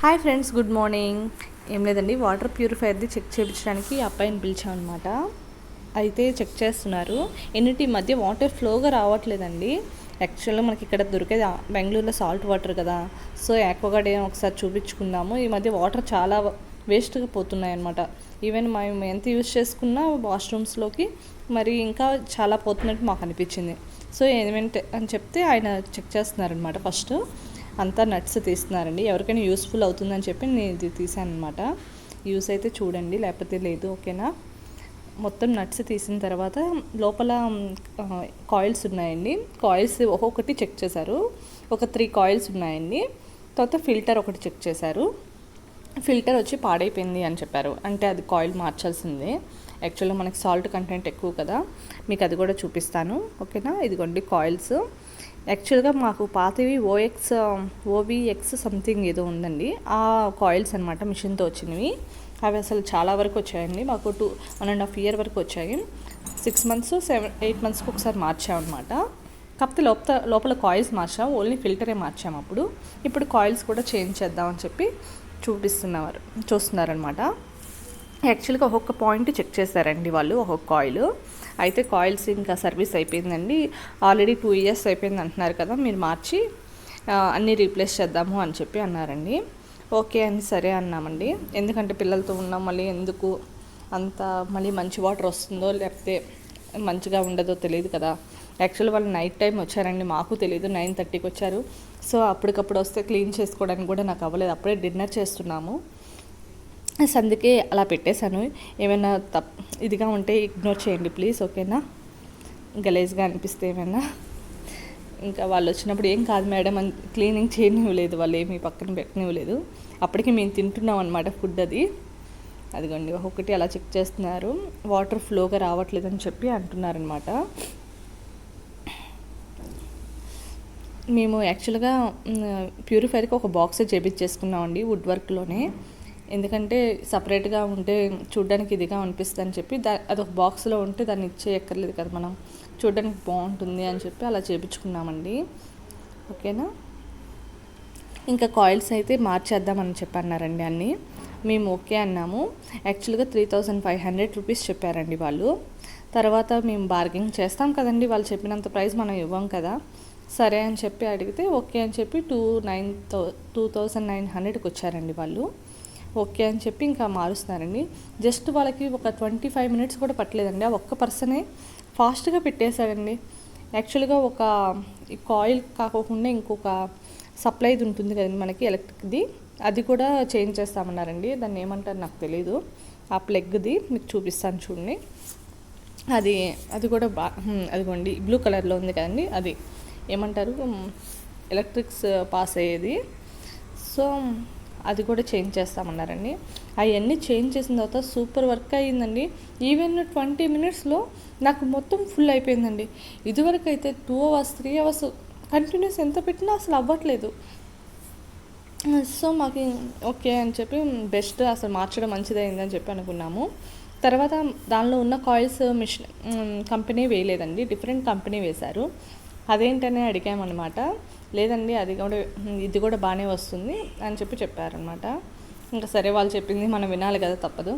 Hi friends good morning ఏం లేదండి water ప్యూరిఫైర్ది check చేయించడానికి అబ్బాయిని పిలిచాం అనమాట అయితే చెక్ చేస్తున్నారు. ఎన్నిటి మధ్య వాటర్ ఫ్లోగా రావట్లేదండి. యాక్చువల్గా మనకి ఇక్కడ దొరికేది బెంగళూరులో సాల్ట్ వాటర్ కదా. సో యాక్వగార్డ్ ఏం ఒకసారి చూపించుకుందాము. ఈ మధ్య వాటర్ చాలా వేస్ట్గా పోతున్నాయి అనమాట ఈవెన్ మేము ఎంత యూజ్ చేసుకున్నా వాష్రూమ్స్లోకి మరి ఇంకా చాలా పోతున్నట్టు మాకు అనిపించింది. సో ఏమేంటి అని చెప్తే ఆయన చెక్ చేస్తున్నారనమాట ఫస్ట్ అంతా నట్స్ తీస్తున్నారండి. ఎవరికైనా యూస్ఫుల్ అవుతుందని చెప్పి నేను ఇది తీసాను అనమాట యూస్ అయితే చూడండి లేకపోతే లేదు ఓకేనా? మొత్తం నట్స్ తీసిన తర్వాత లోపల కాయిల్స్ ఉన్నాయండి. కాయిల్స్ ఒక్కొక్కటి చెక్ చేశారు. ఒక త్రీ కాయిల్స్ ఉన్నాయండి. తర్వాత ఫిల్టర్ ఒకటి చెక్ చేశారు. ఫిల్టర్ వచ్చి పాడైపోయింది అని చెప్పారు. అంటే అది కాయిల్ మార్చాల్సిందే. యాక్చువల్గా మనకి సాల్ట్ కంటెంట్ ఎక్కువ కదా. మీకు అది కూడా చూపిస్తాను. ఓకేనా? ఇదిగోండి కాయిల్స్. యాక్చువల్గా మాకు పాతవి ఓఎక్స్ ఓవిఎక్స్ సంథింగ్ ఏదో ఉందండి. ఆ కాయిల్స్ అనమాట మిషన్తో వచ్చినవి. అవి అసలు చాలా వరకు వచ్చాయండి. మాకు two one and half year వరకు వచ్చాయి. సిక్స్ మంత్స్ సెవెన్ ఎయిట్ మంత్స్కి ఒకసారి మార్చామన్నమాట కాకపోతే లోపల లోపల కాయిల్స్ మార్చాం. ఓన్లీ ఫిల్టరే మార్చాము అప్పుడు. ఇప్పుడు కాయిల్స్ కూడా చేంజ్ చేద్దామని చెప్పి చూపిస్తున్నారు చూస్తున్నారనమాట యాక్చువల్గా ఒక్కొక్క పాయింట్ చెక్ చేశారండి వాళ్ళు ఒక్కొక్క కాయిల్. అయితే కాయిల్స్ ఇంకా సర్వీస్ అయిపోయిందండి. ఆల్రెడీ టూ ఇయర్స్ అయిపోయింది అంటున్నారు కదా మీరు మార్చి అన్నీ రీప్లేస్ చేద్దాము అని చెప్పి అన్నారండి. ఓకే అని సరే అన్నామండి. ఎందుకంటే పిల్లలతో ఉన్నాం మళ్ళీ ఎందుకు అంత మళ్ళీ మంచి వాటర్ వస్తుందో లేకపోతే మంచిగా ఉండదో తెలియదు కదా. యాక్చువల్ వాళ్ళు నైట్ టైం వచ్చారండి మాకు తెలియదు నైన్ థర్టీకి వచ్చారు. సో అప్పటికప్పుడు వస్తే క్లీన్ చేసుకోవడానికి కూడా నాకు అవ్వలేదు. అప్పుడే డిన్నర్ చేస్తున్నాము. సో అందుకే అలా పెట్టేశాను. ఏమైనా తప్ ఇదిగా ఉంటే ఇగ్నోర్ చేయండి ప్లీజ్ ఓకేనా గలేజ్గా అనిపిస్తే ఏమైనా? ఇంకా వాళ్ళు వచ్చినప్పుడు ఏం కాదు మేడం అని క్లీనింగ్ చేయనివ్వలేదు వాళ్ళు ఏమీ పక్కన పెట్టనివ్వలేదు. అప్పటికి మేము తింటున్నాం అనమాట ఫుడ్ అది. అదిగోండి ఒక్కొక్కటి అలా చెక్ చేస్తున్నారు. వాటర్ ఫ్లోగా రావట్లేదని చెప్పి అంటున్నారనమాట మేము యాక్చువల్గా ప్యూరిఫైర్కి ఒక బాక్స్ చేపించేసుకున్నామండి వుడ్ వర్క్లోనే ఎందుకంటే సపరేట్గా ఉంటే చూడ్డానికి ఇదిగా అనిపిస్తుంది అని చెప్పి దా అదొక బాక్స్లో ఉంటే దాన్ని ఇచ్చేయక్కర్లేదు కదా మనం. చూడడానికి బాగుంటుంది అని చెప్పి అలా చేపించుకున్నామండి. ఓకేనా? ఇంకా కాయిల్స్ అయితే మార్చేద్దామని చెప్పన్నారండి అన్నీ. మేము ఓకే అన్నాము. యాక్చువల్గా three thousand five hundred rupees చెప్పారండి వాళ్ళు. తర్వాత మేము బార్గింగ్ చేస్తాం కదండి. వాళ్ళు చెప్పినంత ప్రైస్ మనం ఇవ్వం కదా. సరే అని చెప్పి అడిగితే ఓకే అని చెప్పి two nine thou two thousand nine హండ్రెడ్కి వచ్చారండి వాళ్ళు. ఓకే అని చెప్పి ఇంకా మారుస్తున్నారండి. జస్ట్ వాళ్ళకి ఒక ట్వంటీ ఫైవ్ మినిట్స్ కూడా పట్టలేదండి. ఆ ఒక్క పర్సనే ఫాస్ట్గా పెట్టేశారండి యాక్చువల్గా ఒక ఈ కాయిల్ కాకోకుండా ఇంకొక సప్లైది ఉంటుంది కదండి మనకి ఎలక్ట్రిక్ది. అది కూడా చేంజ్ చేస్తామన్నారండి. దాన్ని ఏమంటారు నాకు తెలియదు ఆ ప్లగ్ది మీకు చూపిస్తాను చూడండి. అది అది కూడా బా అదిగోండి. బ్లూ కలర్లో ఉంది కదండి. అది ఏమంటారు? ఎలక్ట్రిక్స్ పాస్ అయ్యేది. సో అది కూడా చేంజ్ చేస్తామన్నారండి. అవన్నీ చేంజ్ చేసిన తర్వాత సూపర్ వర్క్ అయ్యిందండి. ఈవెన్ ట్వంటీ మినిట్స్లో నాకు మొత్తం ఫుల్ అయిపోయిందండి. ఇదివరకు అయితే two hours three hours continuous ఎంత పెట్టినా అసలు అవ్వట్లేదు. సో మాకు ఓకే అని చెప్పి బెస్ట్ అసలు మార్చడం మంచిదైందని చెప్పి అనుకున్నాము. తర్వాత దానిలో ఉన్న కాయిల్స్ మిషన్ కంపెనీ వేయలేదండి. డిఫరెంట్ కంపెనీ వేశారు. అదేంటని అడిగామన్నమాట. లేదండి అది కూడా ఇది కూడా బాగానే వస్తుంది అని చెప్పి చెప్పారనమాట ఇంకా సరే వాళ్ళు చెప్పింది మనం వినాలి కదా తప్పదు.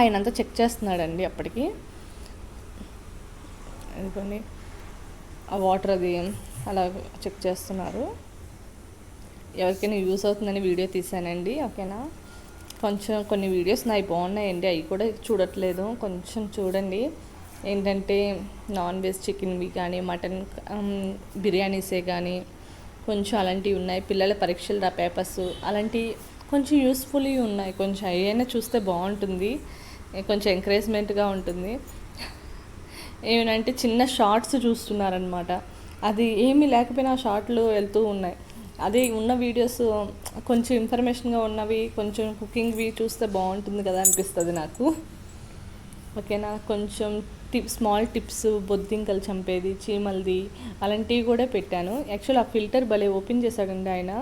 ఆయనంతా చెక్ చేస్తున్నాడండి అప్పటికి. అనుకోండి ఆ వాటర్ అది అలా చెక్ చేస్తున్నారు. ఎవరికైనా యూస్ అవుతుందని వీడియో తీసానండి ఓకేనా? కొంచెం కొన్ని వీడియోస్ నావి బాగున్నాయండి అవి కూడా చూడట్లేదు. కొంచెం చూడండి. ఏంటంటే నాన్ వెజ్ చికెన్వి కానీ మటన్ బిర్యానీసే కానీ కొంచెం అలాంటివి ఉన్నాయి. పిల్లల పరీక్షలు రా పేపర్స్ అలాంటి కొంచెం యూస్ఫుల్ ఉన్నాయి. కొంచెం అయినా చూస్తే బాగుంటుంది. కొంచెం ఎంకరేజ్మెంట్గా ఉంటుంది. ఏమంటే చిన్న షార్ట్స్ చూస్తున్నారనమాట అది ఏమీ లేకపోయినా షార్ట్లు వెళ్తూ ఉన్నాయి. అదే ఉన్న వీడియోస్ కొంచెం ఇన్ఫర్మేషన్గా ఉన్నవి కొంచెం కుకింగ్వి చూస్తే బాగుంటుంది కదా అనిపిస్తుంది నాకు. ఓకేనా? కొంచెం టిప్ స్మాల్ టిప్స్ బొద్దింకలు చంపేది చీమలది అలాంటివి కూడా పెట్టాను. యాక్చువల్ ఆ ఫిల్టర్ భలే ఓపెన్ చేశాడండి ఆయన.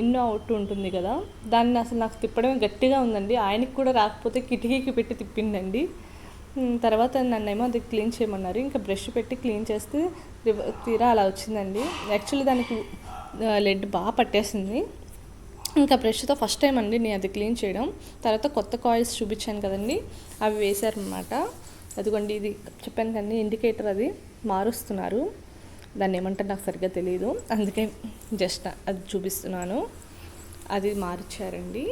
ఇన్ అవుట్ ఉంటుంది కదా. దాన్ని అసలు నాకు తిప్పడమే గట్టిగా ఉందండి. ఆయనకి కూడా రాకపోతే కిటికీకి పెట్టి తిప్పిందండి. తర్వాత నన్నేమో అది క్లీన్ చేయమన్నారు. ఇంకా బ్రష్ పెట్టి క్లీన్ చేస్తే తీరా అలా వచ్చిందండి. యాక్చువల్లీ దానికి లెడ్ బాగా పట్టేసింది. ఇంకా బ్రష్తో ఫస్ట్ టైం అండి నేను అది క్లీన్ చేయడం. తర్వాత కొత్త కాయిల్స్ చూపించాను కదండి. అవి వేశారనమాట అదిగోండి ఇది చెప్పాను కానీ ఇండికేటర్ అది మారుస్తున్నారు. దాన్ని ఏమంటారు నాకు సరిగ్గా తెలియదు అందుకే జస్ట్ అది చూపిస్తున్నాను. అది మార్చారండి.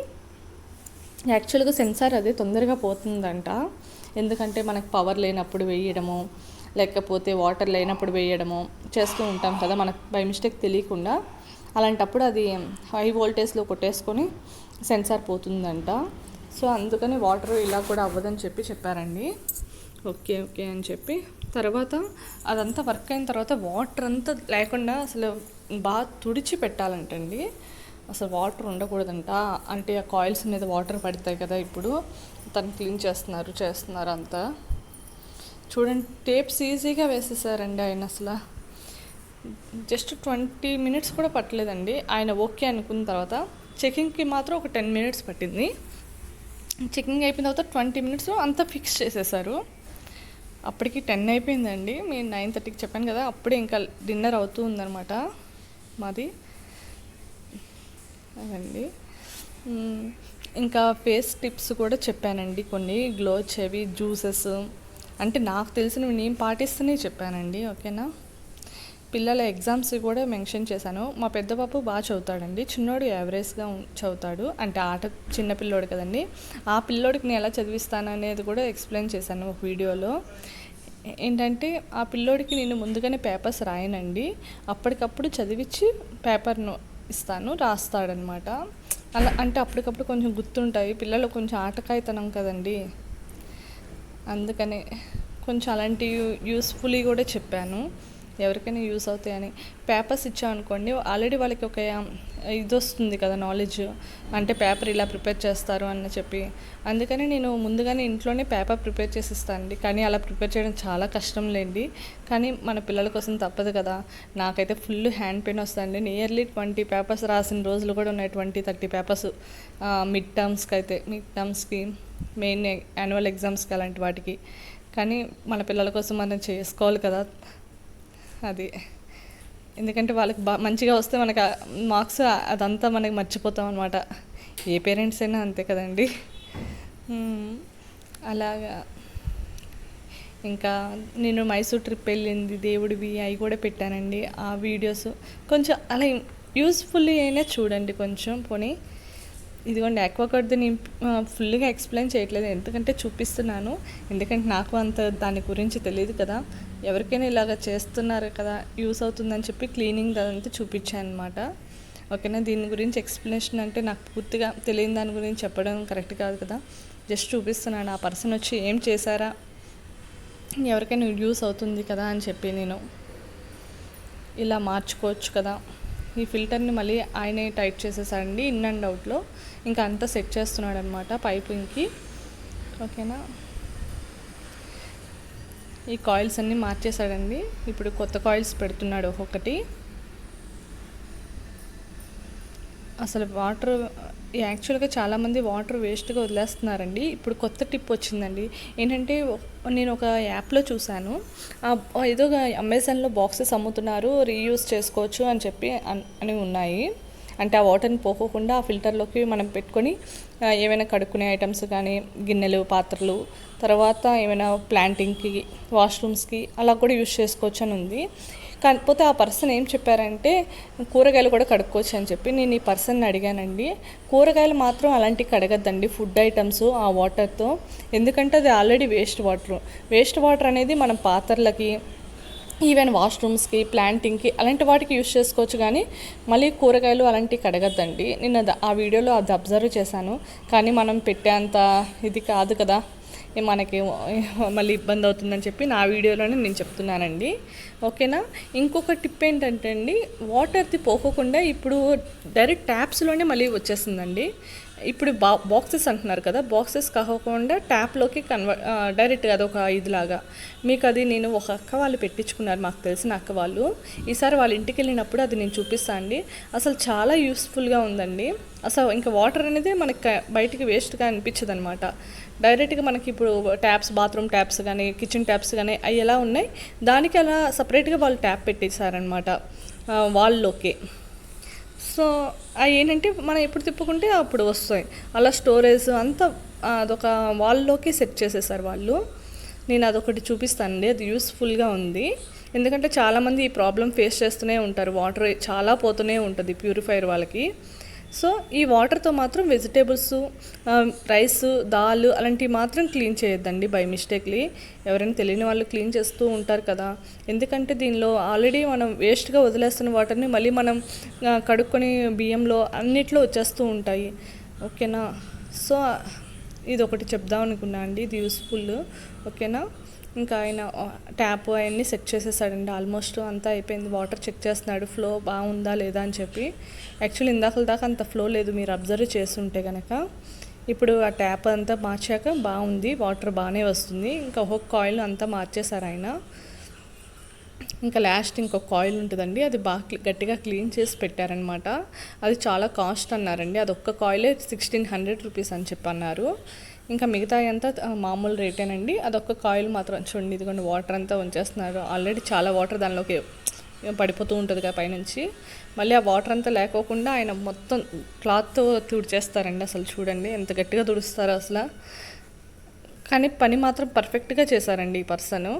యాక్చువల్గా సెన్సార్ అది తొందరగా పోతుందంట. ఎందుకంటే మనకు పవర్ లేనప్పుడు వేయడము లేకపోతే వాటర్ లేనప్పుడు వేయడము చేస్తూ ఉంటాం కదా మనకు బై మిస్టేక్ తెలియకుండా. అలాంటప్పుడు అది హై వోల్టేజ్లో కొట్టేసుకొని సెన్సార్ పోతుందంట. సో అందుకని వాటర్ ఇలా కూడా అవ్వదని చెప్పి చెప్పారండి. ఓకే ఓకే అని చెప్పి. తర్వాత అదంతా వర్క్ అయిన తర్వాత వాటర్ అంతా లేకుండా అసలు బాగా తుడిచి పెట్టాలంటండి. అసలు వాటర్ ఉండకూడదంట. అంటే ఆ కాయిల్స్ మీద వాటర్ పడతాయి కదా ఇప్పుడు. తను క్లీన్ చేస్తున్నారు చేస్తున్నారు అంతా. చూడండి టేప్స్ ఈజీగా వేసేసారండి ఆయన అసలు. జస్ట్ ట్వంటీ మినిట్స్ కూడా పట్టలేదండి. ఆయన ఓకే అనుకున్న తర్వాత చెకింగ్కి మాత్రం ఒక టెన్ మినిట్స్ పట్టింది. చెకింగ్ అయిపోయిన తర్వాత ట్వంటీ మినిట్స్ అంతా ఫిక్స్ చేసేసారు. అప్పటికి టెన్ అయిపోయిందండి. మేము నైన్ థర్టీకి చెప్పాను కదా అప్పుడే ఇంకా డిన్నర్ అవుతూ ఉందన్నమాట మాది. అదండి. ఇంకా ఫేస్ టిప్స్ కూడా చెప్పానండి కొన్ని గ్లో చెవి జ్యూసెస్. అంటే నాకు తెలిసినవి నేను పాటిస్తూనే చెప్పానండి ఓకేనా? పిల్లల ఎగ్జామ్స్ కూడా మెన్షన్ చేశాను. మా పెద్ద పాపు బాగా చదువుతాడండి. చిన్నోడు యావరేజ్గా చదువుతాడు. అంటే ఆట చిన్న పిల్లోడు కదండి. ఆ పిల్లోడికి నేను ఎలా చదివిస్తాను అనేది కూడా ఎక్స్ప్లెయిన్ చేశాను ఒక వీడియోలో. ఏంటంటే ఆ పిల్లోడికి నేను ముందుగానే పేపర్స్ రాయనండి. అప్పటికప్పుడు చదివించి పేపర్ను ఇస్తాను రాస్తాడనమాట. అలా అంటే అప్పటికప్పుడు కొంచెం గుర్తుంటాయి. పిల్లలు కొంచెం ఆటకాయితనం కదండి. అందుకనే కొంచెం అలాంటి యూస్ఫుల్లీ కూడా చెప్పాను. ఎవరికైనా యూస్ అవుతాయని పేపర్స్ ఇచ్చామనుకోండి ఆల్రెడీ వాళ్ళకి ఒక ఇది వస్తుంది కదా నాలెడ్జ్ అంటే పేపర్ ఇలా ప్రిపేర్ చేస్తారు అని చెప్పి. అందుకని నేను ముందుగానే ఇంట్లోనే పేపర్ ప్రిపేర్ చేసి ఇస్తానండి కానీ అలా ప్రిపేర్ చేయడం చాలా కష్టం లేండి. కానీ మన పిల్లల కోసం తప్పదు కదా. నాకైతే ఫుల్ హ్యాండ్ పెయిన్ వస్తుందండి. నియర్లీ ట్వంటీ పేపర్స్ రాసిన రోజులు కూడా ఉన్నాయి. ట్వంటీ థర్టీ పేపర్స్ మిడ్ టర్మ్స్కి అయితే మిడ్ టర్మ్స్కి మెయిన్ యాన్యువల్ ఎగ్జామ్స్కి అలాంటి వాటికి. కానీ మన పిల్లల కోసం మనం చేసుకోవాలి కదా. అది. ఎందుకంటే వాళ్ళకి బా మంచిగా వస్తే మనకు మార్క్స్ అదంతా మనకి మర్చిపోతాం అనమాట ఏ పేరెంట్స్ అయినా అంతే కదండి. అలాగా. ఇంకా నేను మైసూర్ ట్రిప్ వెళ్ళింది దేవుడివి అవి కూడా పెట్టానండి. ఆ వీడియోస్ కొంచెం అలా యూస్ఫుల్ అయినా చూడండి కొంచెం పోనీ. ఇదిగోండి ఆక్వాకర్డ్ నేను ఫుల్గా ఎక్స్ప్లెయిన్ చేయట్లేదు. ఎందుకంటే చూపిస్తున్నాను. ఎందుకంటే నాకు అంత దాని గురించి తెలియదు కదా. ఎవరికైనా ఇలాగ చేస్తున్నారు కదా యూస్ అవుతుందని చెప్పి క్లీనింగ్ అదంతా చూపించాను అనమాట ఓకేనా? దీని గురించి ఎక్స్ప్లెనేషన్ అంటే నాకు పూర్తిగా తెలియని దాని గురించి చెప్పడం కరెక్ట్ కాదు కదా. జస్ట్ చూపిస్తున్నాను. ఆ పర్సన్ వచ్చి ఏం చేశారా? ఎవరికైనా యూస్ అవుతుంది కదా అని చెప్పి నేను ఇలా మార్చుకోవచ్చు కదా. ఈ ఫిల్టర్ని మళ్ళీ ఆయనే టైట్ చేసేసాడండి ఇన్ అండ్ అవుట్లో. ఇంకా అంతా సెట్ చేస్తున్నాడు అనమాట పైపింగ్కి. ఓకేనా? ఈ కాయిల్స్ అన్నీ మార్చేశాడండి. ఇప్పుడు కొత్త కాయిల్స్ పెడుతున్నాడు ఒక్కొక్కటి. అసలు వాటర్ యాక్చువల్గా చాలామంది వాటర్ వేస్ట్గా వదిలేస్తున్నారండి. ఇప్పుడు కొత్త టిప్ వచ్చిందండి. ఏంటంటే నేను ఒక యాప్లో చూశాను. ఆ ఏదో ఒక అమెజాన్లో బాక్సెస్ అమ్ముతున్నారు రీయూస్ చేసుకోవచ్చు అని చెప్పి అని ఉన్నాయి. అంటే ఆ వాటర్ని పోకోకుండా ఆ ఫిల్టర్లోకి మనం పెట్టుకొని ఏమైనా కడుక్కునే ఐటమ్స్ కానీ గిన్నెలు పాత్రలు తర్వాత ఏమైనా ప్లాంటింగ్కి వాష్రూమ్స్కి అలా కూడా యూస్ చేసుకోవచ్చు అని ఉంది. కాకపోతే ఆ పర్సన్ ఏం చెప్పారంటే కూరగాయలు కూడా కడుక్కోవచ్చు అని చెప్పి నేను ఈ పర్సన్ని అడిగానండి. కూరగాయలు మాత్రం అలాంటివి కడగద్దండి ఫుడ్ ఐటమ్స్ ఆ వాటర్తో. ఎందుకంటే అది already waste water. Waste water అనేది మనం పాత్రలకి ఈవెన్ వాష్రూమ్స్కి ప్లాంటింగ్కి అలాంటి వాటికి యూస్ చేసుకోవచ్చు కానీ మళ్ళీ కూరగాయలు అలాంటివి కడగద్దండి. నేను ఆ వీడియోలో అది అబ్జర్వ్ చేశాను. కానీ మనం పెట్టేంత ఇది కాదు కదా. మనకి మళ్ళీ ఇబ్బంది అవుతుందని చెప్పి నా వీడియోలోనే నేను చెప్తున్నానండి. ఓకేనా? ఇంకొక టిప్ ఏంటంటే అండి వాటర్ది పోకోకుండా ఇప్పుడు డైరెక్ట్ ట్యాప్స్లోనే మళ్ళీ వచ్చేస్తుందండి. ఇప్పుడు బా బాక్సెస్ అంటున్నారు కదా బాక్సెస్ కాకుండా ట్యాప్లోకి కన్వర్ట్ డైరెక్ట్గా అదొక ఇదిలాగా. మీకు అది నేను ఒక అక్క వాళ్ళు పెట్టించుకున్నారు మాకు తెలిసిన అక్క వాళ్ళు. ఈసారి వాళ్ళ ఇంటికి వెళ్ళినప్పుడు అది నేను చూపిస్తాను అండి. అసలు చాలా యూస్ఫుల్గా ఉందండి. అసలు ఇంకా వాటర్ అనేది మనకి బయటికి వేస్ట్గా అనిపించదు అనమాట డైరెక్ట్గా మనకి ఇప్పుడు ట్యాప్స్ బాత్రూమ్ ట్యాప్స్ కానీ కిచెన్ ట్యాప్స్ కానీ అవి ఎలా ఉన్నాయి? దానికి అలా సపరేట్గా వాళ్ళు ట్యాప్ పెట్టేశారనమాట వాళ్ళలోకి. సో అవి ఏంటంటే మనం ఎప్పుడు తిప్పుకుంటే అప్పుడు వస్తాయి. అలా స్టోరేజ్ అంతా అదొక వాల్లోకి సెట్ చేసేసారు వాళ్ళు. నేను అదొకటి చూపిస్తానండి అది యూస్ఫుల్గా ఉంది. ఎందుకంటే చాలామంది ఈ ప్రాబ్లం ఫేస్ చేస్తూనే ఉంటారు వాటర్ చాలా పోతూనే ఉంటుంది ప్యూరిఫైర్ వాళ్ళకి. సో ఈ వాటర్తో మాత్రం వెజిటేబుల్స్ రైస్ దాల్ అలాంటివి మాత్రం క్లీన్ చేయొద్దండి బై మిస్టేక్లీ. ఎవరైనా తెలియని వాళ్ళు క్లీన్ చేస్తూ ఉంటారు కదా. ఎందుకంటే దీనిలో ఆల్రెడీ మనం వేస్ట్గా వదిలేస్తున్న వాటర్ని మళ్ళీ మనం కడుక్కొని బియ్యంలో అన్నిట్లో వచ్చేస్తూ ఉంటాయి. ఓకేనా? సో ఇది ఒకటి చెప్దాం అనుకున్నా అండి. ఇది యూస్ఫుల్. ఓకేనా? ఇంకా ఆయన ట్యాప్ అవన్నీ సెట్ చేసేసాడండి ఆల్మోస్ట్ అంతా అయిపోయింది. వాటర్ చెక్ చేస్తున్నాడు. ఫ్లో బాగుందా లేదా అని చెప్పి. యాక్చువల్లీ ఇందాకల దాకా అంత ఫ్లో లేదు. మీరు అబ్జర్వ్ చేస్తుంటే కనుక ఇప్పుడు ఆ ట్యాప్ అంతా మార్చాక బాగుంది. వాటర్ బాగానే వస్తుంది. ఇంకా ఒక్కొక్క కాయిల్ అంతా మార్చేశారు ఆయన. ఇంకా లాస్ట్ ఇంకొక కాయిల్ ఉంటుందండి. అది బాగా గట్టిగా క్లీన్ చేసి పెట్టారనమాట అది చాలా కాస్ట్ అన్నారండి. అది ఒక్క కాయిలే సిక్స్టీన్ హండ్రెడ్ రూపీస్ అని చెప్పి అన్నారు ఇంకా మిగతా అంతా మామూలు రేటేనండి. అదొక కాయిల్ మాత్రం. చూడండి ఇదిగోండి వాటర్ అంతా ఉంచేస్తున్నారు. ఆల్రెడీ చాలా వాటర్ దానిలోకి పడిపోతూ ఉంటుంది కదా పైనుంచి. మళ్ళీ ఆ వాటర్ అంతా లేకోకుండా ఆయన మొత్తం క్లాత్తో తుడిచేస్తారండి అసలు చూడండి. ఎంత గట్టిగా తుడుస్తారో అసలు. కానీ పని మాత్రం పర్ఫెక్ట్గా చేశారండి ఈ పర్సన్.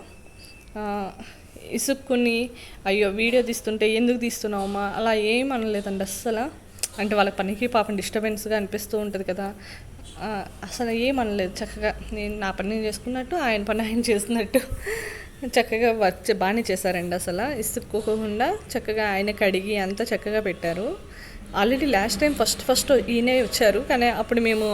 ఇసుక్కుని అయ్యో వీడియో తీస్తుంటే ఎందుకు తీస్తున్నావమ్మా? అలా ఏం అనలేదండి అస్సలు. అంటే వాళ్ళ పనికి పాపం డిస్టర్బెన్స్గా అనిపిస్తూ ఉంటుంది కదా. అసలు ఏం అనలేదు. చక్కగా నేను నా పని నేను చేసుకున్నట్టు ఆయన పని ఆయన చేసినట్టు చక్కగా వచ్చి బాగానే చేశారండి అసలు. ఇసుక్కోకుండా చక్కగా ఆయన కడిగి అంతా చక్కగా పెట్టారు. Already last time first first ఈయనే వచ్చారు. కానీ అప్పుడు మేము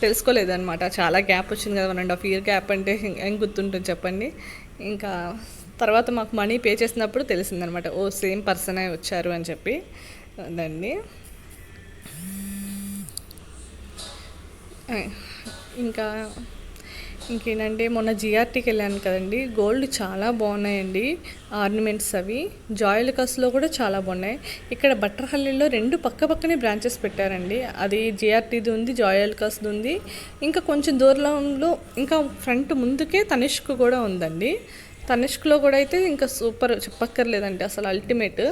తెలుసుకోలేదన్నమాట. చాలా గ్యాప్ వచ్చింది కదా one and half year gap అంటే ఏం గుర్తుంటుంది చెప్పండి. ఇంకా తర్వాత మాకు మనీ పే చేసినప్పుడు తెలిసిందనమాట ఓ సేమ్ పర్సనే వచ్చారు అని చెప్పి. దాన్ని ఇంకా ఇంకేంటంటే మొన్న జిఆర్టీకి వెళ్ళాను కదండి. గోల్డ్ చాలా బాగున్నాయండి. ఆర్నమెంట్స్ అవి. జాయిలకస్లో కూడా చాలా బాగున్నాయి. ఇక్కడ బట్టర్హల్లిలో రెండు పక్క పక్కనే బ్రాంచెస్ పెట్టారండి. అది జిఆర్టీది ఉంది జాయల్కస్ది ఉంది. ఇంకా కొంచెం దూరంలో ఇంకా ఫ్రంట్ ముందుకే తనిష్క్ కూడా ఉందండి. తనిష్క్లో కూడా అయితే ఇంకా సూపర్ చెప్పక్కర్లేదండి అసలు అల్టిమేట్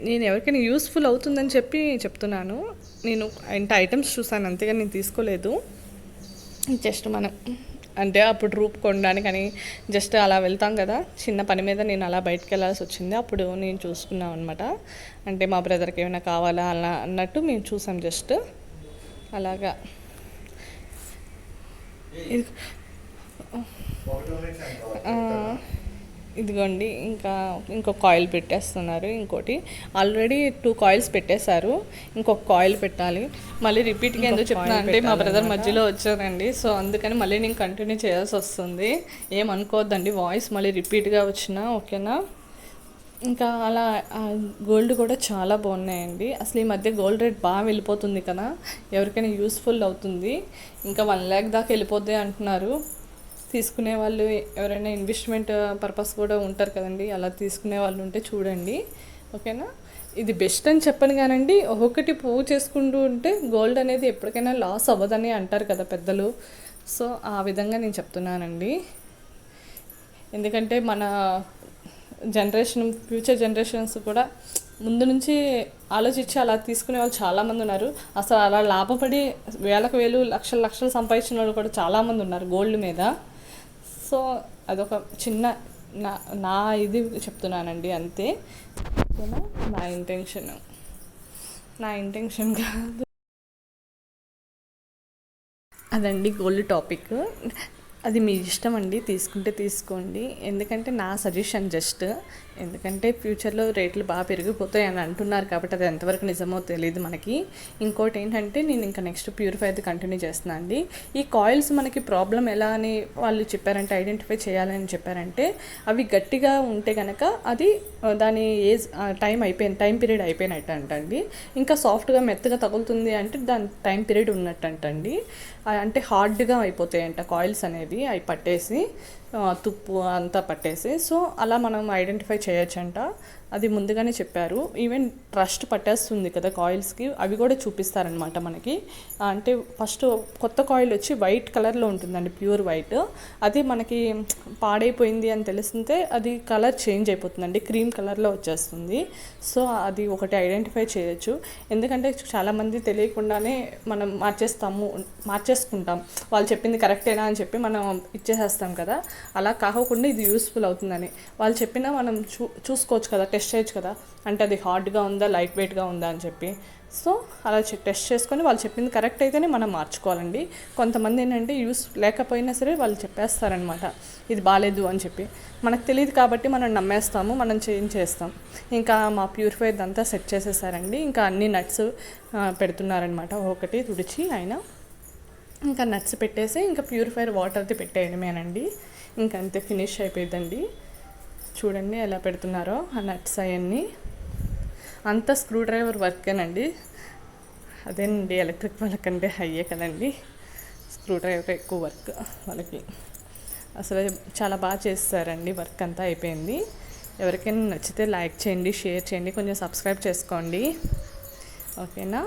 నేను ఎవరికైనా యూస్ఫుల్ అవుతుందని చెప్పి చెప్తున్నాను. నేను ఇంత ఐటమ్స్ చూసాను అంతేగా నేను తీసుకోలేదు. జస్ట్ మనం అంటే అప్పుడు రూప్ కొనడానికి జస్ట్ అలా వెళ్తాం కదా. చిన్న పని మీద నేను అలా బయటకు వెళ్ళాల్సి వచ్చింది. అప్పుడు నేను చూసుకున్నాం అనమాట అంటే మా బ్రదర్కి ఏమైనా కావాలా అలా అన్నట్టు మేము చూసాం జస్ట్. అలాగా. ఇది- ఇదిగోండి ఇంకా ఇంకో కాయిల్ పెట్టేస్తున్నారు ఇంకోటి. ఆల్రెడీ టూ కాయిల్స్ పెట్టేశారు ఇంకొక కాయిల్ పెట్టాలి. మళ్ళీ రిపీట్గా ఎందుకు చెప్తున్నా అంటే మా బ్రదర్ మధ్యలో వచ్చారండి. సో అందుకని మళ్ళీ నేను కంటిన్యూ చేయాల్సి వస్తుంది. ఏమనుకోవద్దండి వాయిస్ మళ్ళీ రిపీట్గా వచ్చినా ఓకేనా? ఇంకా అలా గోల్డ్ కూడా చాలా బాగున్నాయండి. అసలు ఈ మధ్య గోల్డ్ రేట్ బాగా వెళ్ళిపోతుంది కదా. ఎవరికైనా యూస్ఫుల్ అవుతుంది. ఇంకా వన్ ల్యాక్ దాకా వెళ్ళిపోద్ది అంటున్నారు. తీసుకునే వాళ్ళు ఎవరైనా ఇన్వెస్ట్మెంట్ పర్పస్ కూడా ఉంటారు కదండి. అలా తీసుకునే వాళ్ళు ఉంటే చూడండి. ఓకేనా? ఇది బెస్ట్ అని చెప్పను కానండి. ఒక్కొక్కటి పువ్వు చేసుకుంటూ ఉంటే గోల్డ్ అనేది ఎప్పటికైనా లాస్ అవ్వదని అంటారు కదా పెద్దలు. సో ఆ విధంగా నేను చెప్తున్నానండి. ఎందుకంటే మన జనరేషన్ ఫ్యూచర్ జనరేషన్స్ కూడా ముందు నుంచి ఆలోచించి అలా తీసుకునే వాళ్ళు చాలామంది ఉన్నారు. అసలు అలా లాభపడి వేలకు వేలు లక్షలు లక్షలు సంపాదించిన వాళ్ళు కూడా చాలామంది ఉన్నారు గోల్డ్ మీద. సో అదొక చిన్న నా నా ఇది చెప్తున్నానండి అంతే. ఓకేనా? నా ఇంటెన్షన్ నా ఇంటెన్షన్ కాదు. అదండి గోల్డ్ టాపిక్ అది మీ ఇష్టం అండి తీసుకుంటే తీసుకోండి. ఎందుకంటే నా సజెషన్ జస్ట్ ఎందుకంటే ఫ్యూచర్లో రేట్లు బాగా పెరిగిపోతాయి అని అంటున్నారు కాబట్టి అది ఎంతవరకు నిజమో తెలియదు మనకి. ఇంకోటి ఏంటంటే నేను ఇంకా నెక్స్ట్ ప్యూరిఫైది కంటిన్యూ చేస్తున్నాను అండి. ఈ కాయిల్స్ మనకి ప్రాబ్లం ఎలా అని వాళ్ళు చెప్పారంటే ఐడెంటిఫై చేయాలని చెప్పారంటే అవి గట్టిగా ఉంటే కనుక అది దాని ఏజ్ టైం అయిపోయింది టైం పీరియడ్ అయిపోయినట్టు అంటండి. ఇంకా సాఫ్ట్గా మెత్తగా తగులుతుంది అంటే దాని టైం పీరియడ్ ఉన్నట్టు అంటండి. అంటే హార్డ్గా అయిపోతాయంట కాయిల్స్ అనేవి అవి పట్టేసి. తుప్పు అంతా పట్టేసి సో అలా మనం ఐడెంటిఫై చేయొచ్చంట. అది ముందుగానే చెప్పారు. ఈవెన్ ట్రస్ట్ పట్టేస్తుంది కదా కాయిల్స్కి అవి కూడా చూపిస్తారనమాట మనకి. అంటే ఫస్ట్ కొత్త కాయిల్ వచ్చి వైట్ కలర్లో ఉంటుందండి ప్యూర్ వైట్ అది మనకి పాడైపోయింది అని తెలిసిందే అది కలర్ చేంజ్ అయిపోతుందండి క్రీమ్ కలర్లో వచ్చేస్తుంది. సో అది ఒకటి ఐడెంటిఫై చేయొచ్చు. ఎందుకంటే చాలామంది తెలియకుండానే మనం మార్చేస్తాము మార్చేసుకుంటాం. వాళ్ళు చెప్పింది కరెక్టేనా అని చెప్పి మనం ఇచ్చేసేస్తాం కదా. అలా కాకుండా ఇది యూస్ఫుల్ అవుతుందని. వాళ్ళు చెప్పినా మనం చూ చూసుకోవచ్చు కదా టెస్ట్ చేయొచ్చు కదా. అంటే అది హార్డ్గా ఉందా లైట్ వెయిట్గా ఉందా అని చెప్పి. సో అలా చె- టెస్ట్ చేసుకొని వాళ్ళు చెప్పింది కరెక్ట్ అయితేనే మనం మార్చుకోవాలండి. కొంతమంది ఏంటంటే యూస్ లేకపోయినా సరే వాళ్ళు చెప్పేస్తారనమాట ఇది బాగాలేదు అని చెప్పి. మనకు తెలియదు కాబట్టి మనం నమ్మేస్తాము మనం చేంజ్ చేస్తాం. ఇంకా మా ప్యూరిఫైర్ అంతా సెట్ చేసేసారండి. ఇంకా అన్ని నట్స్ పెడుతున్నారనమాట ఒకటి తుడిచి ఆయన. ఇంకా నట్స్ పెట్టేసి ఇంకా ప్యూరిఫైర్ వాటర్ది పెట్టేయడమేనండి. ఇంకంతే ఫినిష్ అయిపోయిందండి చూడండి ఎలా పెడుతున్నారో ఆ నట్స్ అవన్నీ. అంతా స్క్రూ డ్రైవర్ వర్కేనండి. అదేనండి ఎలక్ట్రిక్ వాళ్ళకంటే హయ్యే కదండి. స్క్రూ డ్రైవర్ ఎక్కువ వర్క్ వాళ్ళకి. అసలు చాలా బాగా చేస్తారండి వర్క్ అంతా అయిపోయింది. ఎవరికైనా నచ్చితే లైక్ చేయండి షేర్ చేయండి కొంచెం సబ్స్క్రైబ్ చేసుకోండి. ఓకేనా?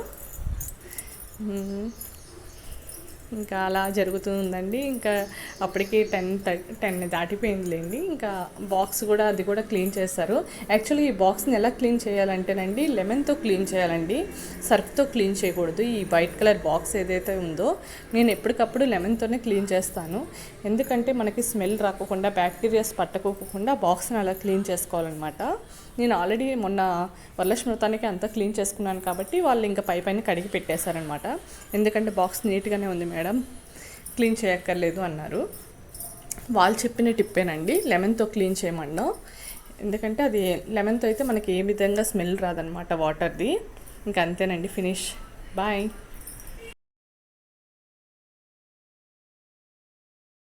ఇంకా అలా జరుగుతూ ఉందండి. ఇంకా అప్పటికి టెన్ టెన్ దాటిపోయిందిలేండి. ఇంకా బాక్స్ కూడా అది కూడా క్లీన్ చేస్తారు యాక్చువల్లీ ఈ బాక్స్ని ఎలా క్లీన్ చేయాలంటేనండి లెమన్తో క్లీన్ చేయాలండి. సర్ఫ్తో క్లీన్ చేయకూడదు. ఈ వైట్ కలర్ బాక్స్ ఏదైతే ఉందో నేను ఎప్పటికప్పుడు లెమన్తోనే క్లీన్ చేస్తాను. ఎందుకంటే మనకి స్మెల్ రాకుండా బ్యాక్టీరియాస్ పట్టకోకుండా బాక్స్ని అలా క్లీన్ చేసుకోవాలన్నమాట. నేను ఆల్రెడీ మొన్న వరలక్ష్మృతానికి అంతా క్లీన్ చేసుకున్నాను కాబట్టి వాళ్ళు ఇంకా పై పైన కడిగి పెట్టేశారనమాట ఎందుకంటే బాక్స్ నీట్గానే ఉంది మేడం. క్లీన్ చేయక్కర్లేదు అన్నారు. వాళ్ళు చెప్పిన టిప్పేనండి లెమన్తో క్లీన్ చేయమన్నా. ఎందుకంటే అది లెమన్తో అయితే మనకి ఏ విధంగా స్మెల్ రాదనమాట వాటర్ది. ఇంకా అంతేనండి ఫినిష్. బాయ్.